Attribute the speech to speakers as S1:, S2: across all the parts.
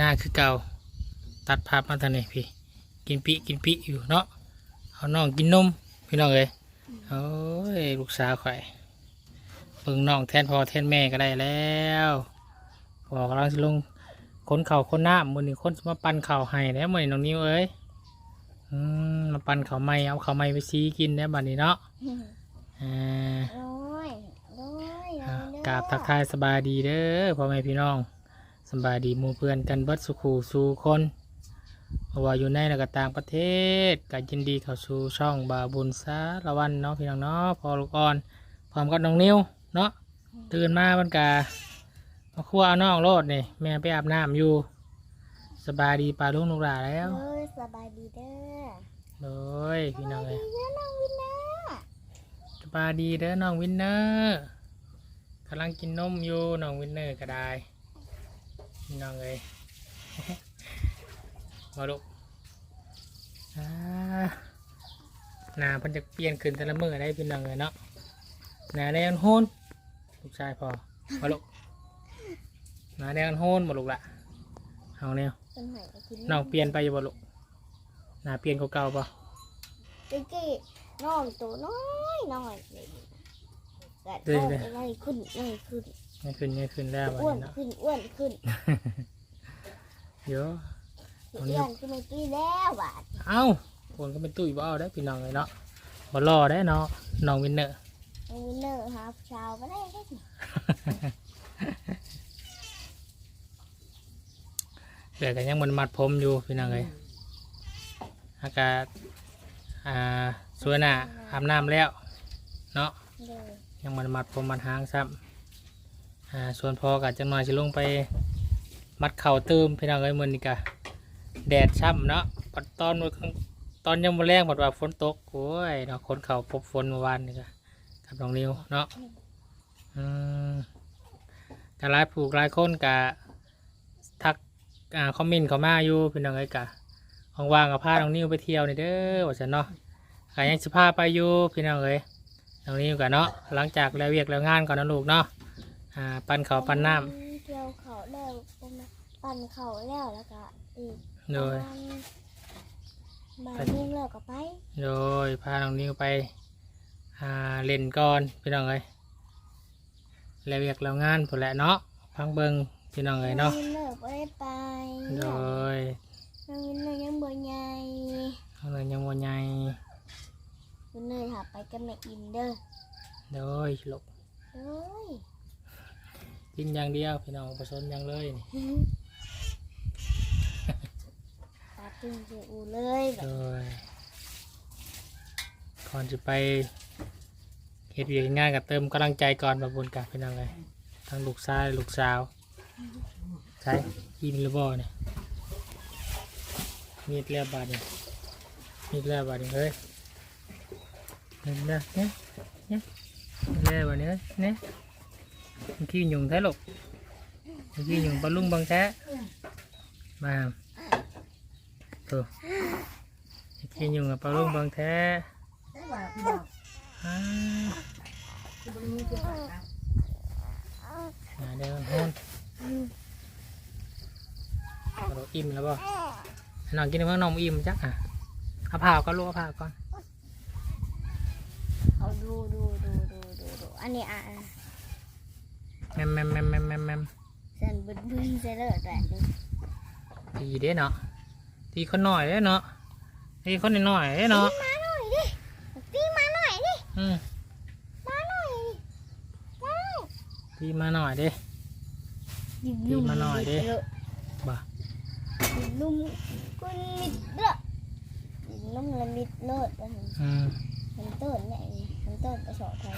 S1: ห้อยู่หน้าคือเก่าตัดภาพมาทางนี้พี่ กินปิกินปิอยู่เนาะเอาน้องกินนมพี่น้องเอ้ยโอ้ยลูกสาวข่อยเบิ่งน้องแทนพ่อแทนแม่ก็ได้แล้วพ่อกำลังสิลงคนเข่าวคนน้ำมือนี้คนสิมาปั่นข่าวให้แล้วมือนี้น้องนิ้วเอ้ยอืมมาปั่นข่าวไม่เอาข่าวไม่ไปซีกินแล้วบัดนี้เนาะอ่า
S2: โอ้ยโอ้ย
S1: อ่า
S2: เด้อก
S1: ราบทักทายสบายดีเด้อพ่อแม่พี่น้อง สบายดีหมู่เพื่อนกันเบิดสุขูสู่คนเพราะว่าอยู่ในและก็ต่างประเทศก็ยินดีเข้าสู่ช่องบาบุญสารวันเนาะพี่น้องเนาะพอลูกอ่อนพร้อมกับน้องนิ้วเนาะตื่นมาบรรกามาครัวเอาน้องโลดนี่แม่ไปอาบน้ำอยู่สบายดีปลาลุงลูกหลานแล้ว
S2: เอ้ยสบายดีเด้อ
S1: โดยพี่น้องเลย
S2: ดีเด้อน้องวินเนอร์
S1: สบายดีเด้อน้องวินเนอร์กำลังกินนมอยู่น้องวินเนอร์ก็ได้ พี่น้องเลยมาลูกอ่าหน้าเพันจะเปลี่ยนขึ้นแต่ละมือได้พี่น้องเลยเนาะหน้าแดงโฮนลูกชายพอมาลูกหน้าแดงโฮนมาลูกละเอาเนี่ย
S2: เป็นไหนก็กิน
S1: น้องเปลี่ยนไปอยู่บ่ลูกหน้าเปลี่ยนกว่าเก่าป่ะ
S2: เมื่อกี้น้องตัวน้อยน้อยเลยแต่น้องอะไรขึ้นอะไรขึ้น
S1: ไม่ขึ้นไม่ขึ้นแล้ววัน
S2: อ้วน
S1: นี้เนาะ
S2: ขึ้นอ้วนขึ้น
S1: เดี๋ยว
S2: อ้วนขึ้นเมื่อกี้แล้วบาด
S1: เอ้าคนก็เป็นตุ้ยบ่เอาได้พี่น้องเลยเนาะบ่รอได้เนาะน้องวินเนอร์
S2: น้องวินเนอร์หาผู้ชาวก็ได้แค่นี้
S1: เหลือกันยังมันมัดผมอยู่พี่น้องเลยอากาศอ่าสวยหน้าอาบน้ำแล้ว เนาะ
S2: เลย
S1: ยังมันมัดผมมัดหางซ้ำ อ่าส่วนพอกัจังหน่อยสิลงไปมัดเข่าเติมพี่น้องเอ้ยมือนี่กะแดดช่ำเนาะปัดตอนตอนยังมาแรงปัดว่าฝนตกโอ้ยเนาะคนเข่าพบฝนเมื่อวานนี่กะกับน้องนิวเนาะอืมกะหลายผูกหลายคนกะทักอ่าคอมเมนต์เขามาอยู่พี่น้องเอ้ยกะว่างๆกับพาน้องนิวไปเที่ยวนี่เด้อว่าฉันเนาะกะยังสิพาไปอยู่พี่น้องเอ้ยตรงนี้ก่อนเนาะหลังจากแล้วเวียกแล้วงานก่อนนะลูกเนาะ อ่าปั้นเขาวปั้นน้
S2: เกี่ยวเขาแล้วประมาณปั่นเขาแล้วแล้วก็อีกำ
S1: โดย
S2: บ่ายโมงแล้วก็ไป
S1: โดยพาน้องนิวไปอ่าเล่นก่อนพี่น้องเลยแล้วเวียกแล้วงานผลแหละเนาะพังเบิงพี่น้องเลยเนาะ
S2: น้องวินเนอร์บ่ได้ไป
S1: โดย
S2: น้องวินเนอร์ยังบ่ใหญ่
S1: เอาเลยยังวันใหญ่
S2: วินเนอร์หาไปกับแม่อินเด้อ
S1: โดยลูก
S2: เอ้ย
S1: กินอย่างเดียวพี่น้องผสมอย่างเลยนี่
S2: ตาตึงเจอูเลยแบ
S1: โด
S2: บ
S1: ยก่อนจะไปเฮ็ดเวียกงานกับเติมกำลังใจก่อนมาบุญกับพี่น้องเลยทั้งลูกชายลูกสาวใช่กินหรือบ่เนี่ยมีดแล้วบาดเนี่ยมีดแล้วบาดเนี่ยเฮ้ยเห็นแล้วเนี่ยเนี่ยมีดแล้วบาดเนี่ยเนี่ย มันขี้ยุงแท้ลูกมันขี้ยุงปลลุงบางแท้มาถูกขี้ยุงกับปลลุงบางแท้อ่าหาเดินโหนเราอิ่มแล้วบ่น้องกินเมื่อน้องอิ่มจักอะเอาผ่าก็ลูกเอาผ่าก่อน
S2: เอาดูดูดูดูดูดูอันนี้อะ
S1: แมมแมมแมมแมมแมมแมม
S2: เส้นบึ้นบึ้นเสร็จแล้วแบบนี้
S1: ตีเด้เนาะตีคนหน่อยเด้เนาะตีคนหน่อยเด้เนาะตี
S2: มาหน่อยดิตีมาหน่อยดิ
S1: อืม
S2: มาหน่อยดิมาหน่อย
S1: ตีมาหน่อยด้ตีมาหน่อยดิบ่
S2: ดินลุ่มกุนมิดเด้อลุ่มละมิดเลิศแล้ว
S1: อืม
S2: มันต้นเนี่ยมันต้นกระสอบไทย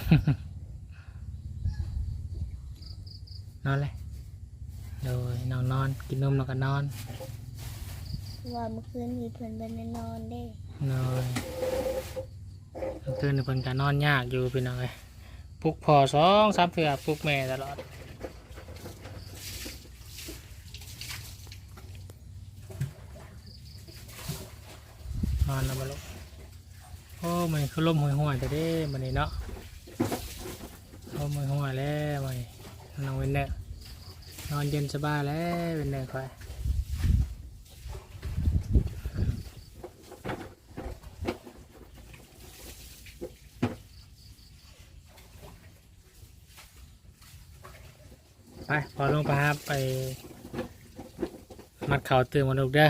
S1: นอนเลยโดยนอนนอนกินนมแล้วก็นอน
S2: ว่าเมื่อคืนมีเพื่อนไปนอนเด้
S1: นอนกลางคืนนี่เพิ่นก็นอนยากอยู่พี่น้องเอ้ยปลุกพอสองสามเถื่อปลุกแม่ตลอดนอนแล้วมาลูกโอ้มันคือลมห่วยห่วยๆแต่เด้มันนี่เนาะลมห่วยห่วยๆแล้วมันน้ องเวนเนอร์นนอนเย็นสบายแล้วเป็นไงค่อยไปพอลงไปครับไป มัดเข่าตื่นมาลูกเด้อ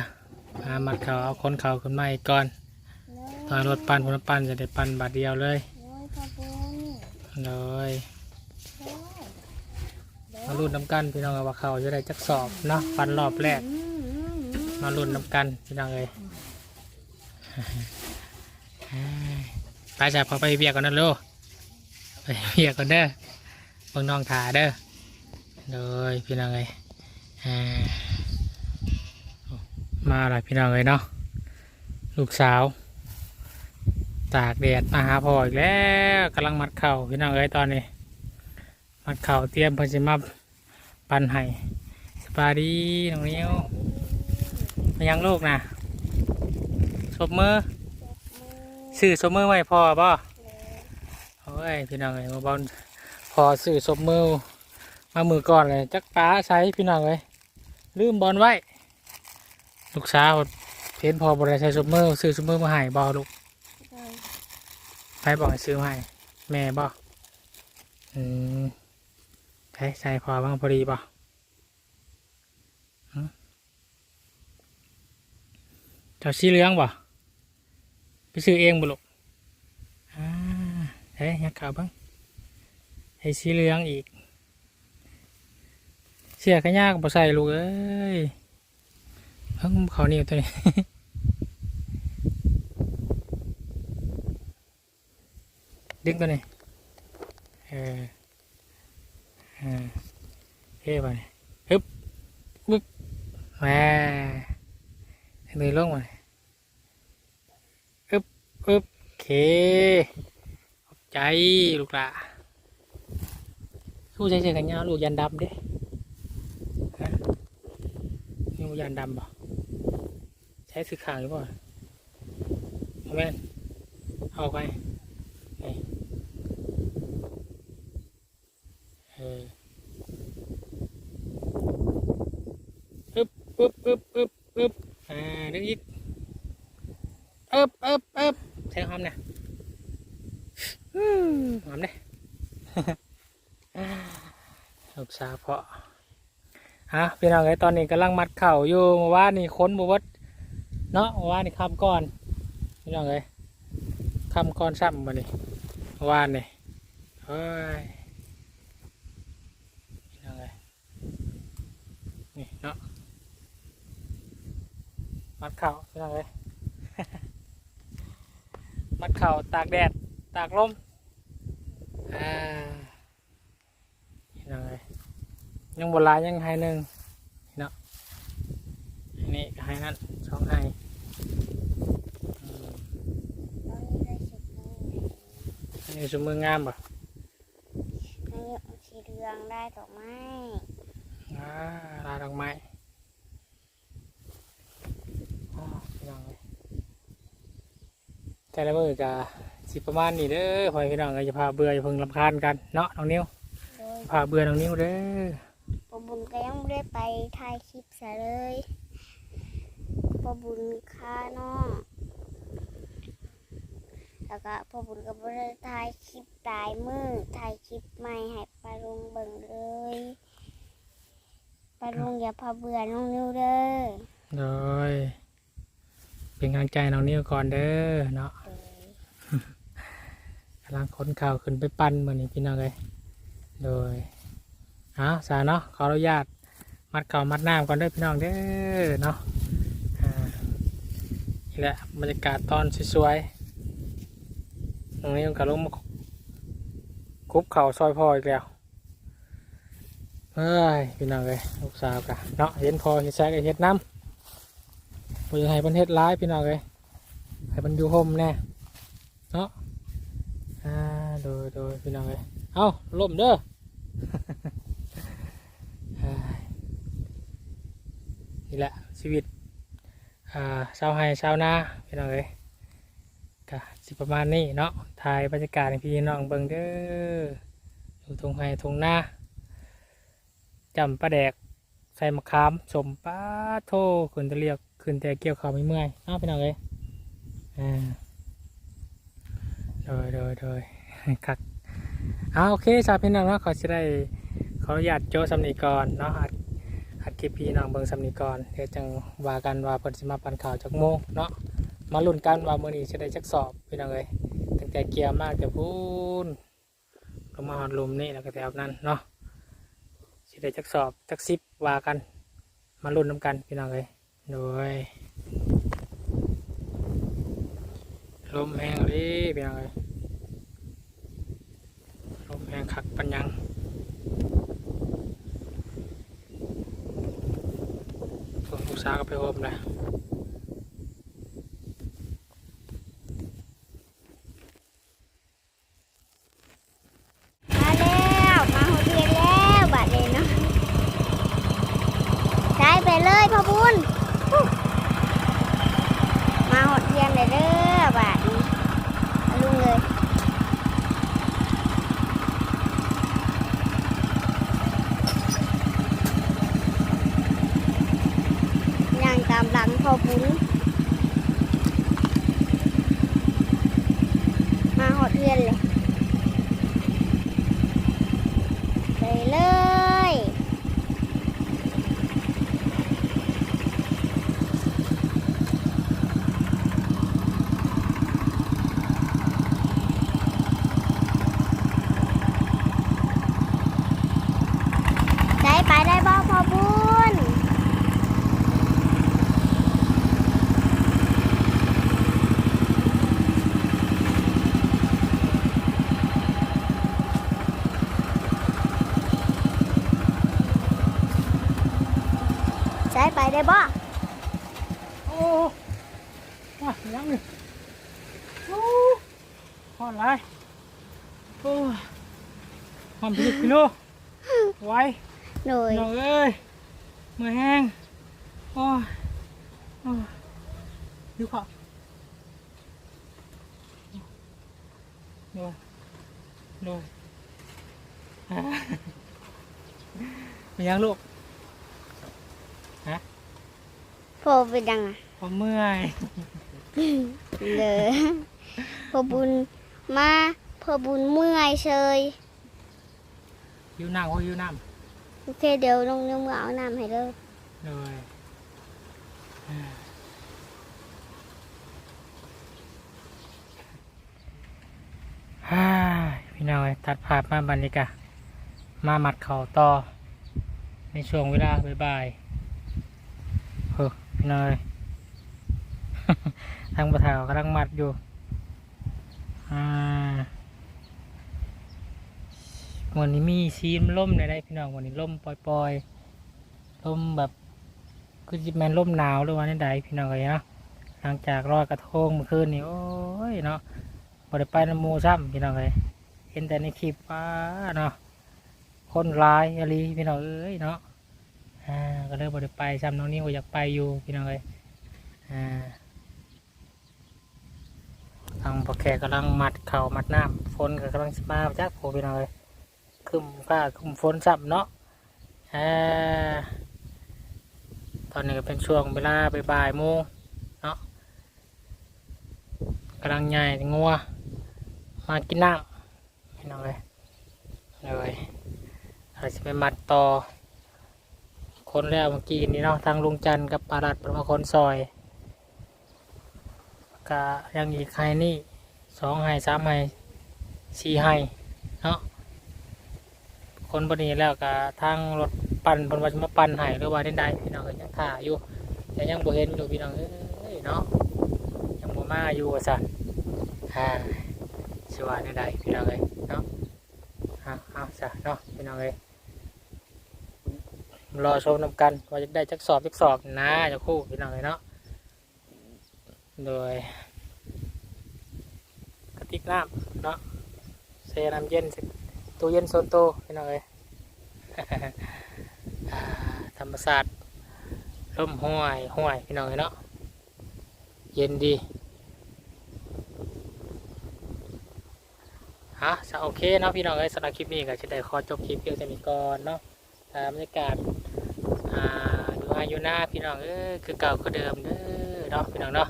S1: หามัดเข่าเอาคนเข่าขึ้นมาอีกก่อนตอนรถปั่นคนละปั่นจะได้ปั่นบาทเดียวเลย
S2: โอ้ยพ่อบุญ
S1: เลย
S2: โอ้ย
S1: มาลุ้นน้ำกันพี่น้องเอาว่าเขาจะได้จักสอบเนาะปั่นรอบแรก
S2: มา
S1: ลุ้นน้ำกันพี่น้องเลยไปจ้ะพอไปเบียกก่อนนะลูกไปเบียกก่อนเด้อเบิ่งน้องถ่าเด้อเลยพี่น้องเลยอ่ามาหลายพี่น้องเลยเนาะลูกสาว ตากแดดมาหาพ่ออีกแล้วกำลังมัดเข่าพี่น้องเอ้ยตอนนี้ มัดเข่าเตรียมพิ่นสิมา ปันให้สบายดีน้องนิ้วมายังลูกนะศพมือซื้อศพมือไว้พ่อป่ะโอ้ยพี่น้องเอ้ยมาบอลพอซื้อศพมือมามือก่อนเลยจักป้าใช้พี่น้องเอ้ยลืมบอลไว้ ลูกสาวเห็นพอบริใช้ศพมือซื้อศพมือมาให้บอลูก
S2: เลย
S1: ใครบอกให้ซื้อมาให้แม่บอกอืม ใช่ใช่พอบ้างพอดีป่ะเจ้าสีเหลืองป่ะไปซื้อเองบุลูกเฮ้ยยักษ์ขาวบ้างให้สีเหลืองอีก เสียขยากบ่ใส่ลูกเอ้ยเพิ่งเขานี่ตัวนี้ดึงตัวนี้เออ เฮ้ไปฮึบปึ๊บแหม่เลยลงมานี่อึบอึบโอเคขอบใจลูกละสู้ใจเจอกันยาวลูกยันดำเด้นี่มันยันดำบ่ใช้สื่อข่างหรือเปล่าเอาแม่นเอาไปเอออึบอึบอึบอึบอึบอ่าดึงอีกอึบอึบอึบใช้หอมนี่ยอืมหอมเนี่ยลูกสาวเพาะฮะพี่น้องไอ้ยตอนนี้กำลังมัดเข่าอยู่เมื่านนี่ค้นบวชเนาะเมื่านนี่คำก่อนพี่น้องเอ้ยคำก่อนซ้ำมานี่เมื่อวานนี่เฮ้ย ยังไงนี่เนาะ มัดเข่ายังไงมัดเข่าตากแดด ตากลมอ่ายังไงยังโบราณยังไฮหนึ่งเนาะอันนี้ก็ไฮนั่นสองไฮอืม
S2: ตอนนี้ได้สิบโมง
S1: อันนี้สมมืองามป่ะ
S2: นายกสีเหลืองได้ดอกไม้
S1: อ่าลายดอกไม้อ๋อพี่น้องเลย แต่ละมือกะสิประมาณนี้เด้อพอให้พี่น้องก็จะพาเบื่ออย่าเพิ่งรำคาญกันเนาะน้องนิ้ว
S2: โดย
S1: พาเบื่อน้องนิ้วเด้อ
S2: พ่อบุญก็ยังไม่ได้ไปถ่ายคลิปซะเลยพ่อบุญค่าน้องแล้วก็พ่อบุญก็ไม่ได้ถ่ายคลิปตายมือถ่ายคลิปใหม่ให้ปลาลุงเบิ่งเลยปลาลุงอย่าพาเบื่อน้องนิ้วเด้อ
S1: โดย เป็นกำลังใจน้องนิ้วก่อนเด้อเนาะ
S2: โดย
S1: กำลังขนข่าวขึ้นไปปั้นมือนี้พี่น้องเลยโดยเอาสาเนาะขออนุญาตมัดข่าวมัดน้ำก่อนเด้อพี่น้องเด้อเนาะอ่านี่แหละบรรยากาศตอนสวยๆตรงนี้มันก็ลงมาคุบเข่าซอยพ่ออีกแล้วเฮ้ยพี่น้องเลยลูกสาวกะเนาะเห็นพอเห็นแซกเห็ดน้ำ บ่อยังให้มันเห็ดร้ายพี่น้องเลยให้มันอยู่ห่มแน่เนาะอ่าโดยโดยพี่น้องเลยเอาล่มเด้อนี่แหละชีวิตอ่าชาวไร่ชาวนาพี่น้องเลยก็สิประมาณนี้เนาะถ่ายบรรยากาศให้พี่น้องเบิ่งเด้ออยู่ทงไร่ทงนาจำปลาแดกใส่มะขามสมป้าโทขึ้นแต่เรียก ขึ้นแต่เกี่ยวเขาไม่เมื่อยเอ้าพี่น้องเอ้ยอ่าโดยโดยโดยครับเอาโอเคสาวพี่น้องเนาะขอสิได้ขออนุญาตโจสำนีก่อนเนาะอัดอัดคลิปพี่น้องเบิงสำนีก่อนเดี๋ยวจังว่ากันว่าเพิ่นสิมาปันข่าวจากโมงเนาะมาลุ้นกันว่ามื้อนี้สิได้จักสอบพี่น้องเอ้ยตั้งแต่เกียร์มากจะพูนลงมาหอดลมนี่แล้วก็แถวนั้นเนาะสิได้จักสอบจักสิบว่ากัน มาลุ้นน้ำกันพี่น้องเอ้ย โดยลมแห้งเลยพี่น้องเอ้ยลมแรงคักปัญญังส่วนลูกสาวก็ไปโอมเลย
S2: มาแล้วมาหัวเทียนแล้วบัดเลยเนาะใช้ไปเลยพ่อบุญ มาหอดเทียนเลยเด้อบาทนี้ลุงเลยย่างตามหลังพอบุญมาหัวเทียนเลย ไปเลย ได้ไปได้บ่พอบุญ ใช้ไปได้บ่
S1: โอ้ว้ายังเลยโอ้หอนไรโอ้หอมพิษพี่โลไว้
S2: หน่อยห
S1: น้องเอ้ยมือแห้งโอ้ดูขอดูดูอ่าไปยังลูก
S2: พอไปดังอะ
S1: ผมเมื่อย
S2: เลยพอบุญมาพอบุญเมื่อยเชย
S1: หิวน้ำเขาหิวน้
S2: โอเคเดี๋ยวลงน้ำมือเอาน้ำให้เลยำ
S1: เลยอ่าฮ่าพี่น้องเอ้ยตัดภาพมาบันนี้กะมามัดเข่าต่อ ในช่วงเวลาบ่ายๆเฮ้อ พี่น้อยทางประถาวกำลังมัดอยู่อ่าวันนี้มีซีมล่มในได้พี่น้องวันนี้ล่มปล่อยๆล่มแบบคือจิแมนล่มหนาวหรือว่าในใดพี่น้องเอ้ยเนาะหลังจากรอยกระทงเมื่อคืนนี่โอ้ยเนาะบ่ได้ไปน้ำมูซ้ำพี่น้องเอ้ยเห็นแต่ในคลิปป้าเนาะคนร้ายอะไรพี่น้องเอ้ยเนาะ ก็เลยบ่ได้ไปซ้ำน้องนี่ว่าอยากไปอยู่พี่น้องเอ้ยอ่าทางพอแขกกำลังมัดเข่ามัดน้ำฝนก็กำลังมาจากโผพี่น้องเลยคึมก้าคึมฝนสับเนาะอ่าตอนนี้ก็เป็นช่วงเวลาบ่ายโมงเนาะกำลังใหญ่งัวมากินน้ำพี่น้องเลยเลยเราจะไปมัดต่อ คนแล้วเมื่อกี้นี่เนาะทางลุงจันทร์กับปารัดประมาคนซอยก็ยังอีกไฮนี่สองไฮสามไฮสี่ไฮเนาะคนบนี้แล้วก็ทางรถปั่นบนวัชมาปั่นไห้หรือว่าใดๆพี่น้องก็ยังถ่าอยู่แต่ยังบ่เห็นอยู่พี่น้องเอ้ยเนาะยังบ่มาอยู่สั่นอ่าสว่าใดๆพี่น้องเอ้ยเนาะเอาเอาซะเนาะพี่น้องเอ้ย รอชมนำกันว่าจะได้จักสอบจักสอบนะจะคู่พี่น้องเอ้ยเนาะโดยกระติกน้ำเนาะเซน้ำเย็นตู้เย็นโซนโตพี่น้องเอ้ยธรรมศาสตร์ร่มห้วยห้วยพี่น้องเอ้ยเนาะเย็นดีฮะโอเคเนาะพี่น้องเอ้ยสำหรับคลิปนี้ก็จะได้ขอจบคลิปเพียงเท่านี้ก่อนเนาะ บรรยากาศอ่าดูอายุหน้าพี่น้องเอ้ยคือเก่าคือเดิมเด้อเนาะพี่น้องเนาะ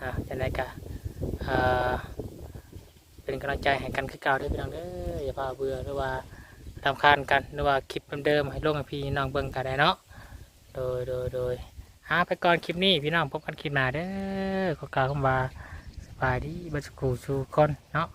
S1: อ่าจังไดกะเป็นกำลังใจให้กันคือเก่าด้อพี่น้องเด้ออย่าพาเบื่อหรือว่าทำคานกันหรือว่าคลิปเดิมๆให้ลงให้พี่น้องเบิ่งกันได้เนาะโดยโดยโดยหาไปก่อนคลิปนี้พี่น้องพบกันคลิปหน้าเด้อขอกล่าวคำว่าสบายดีบัสกูสู่คนเนาะ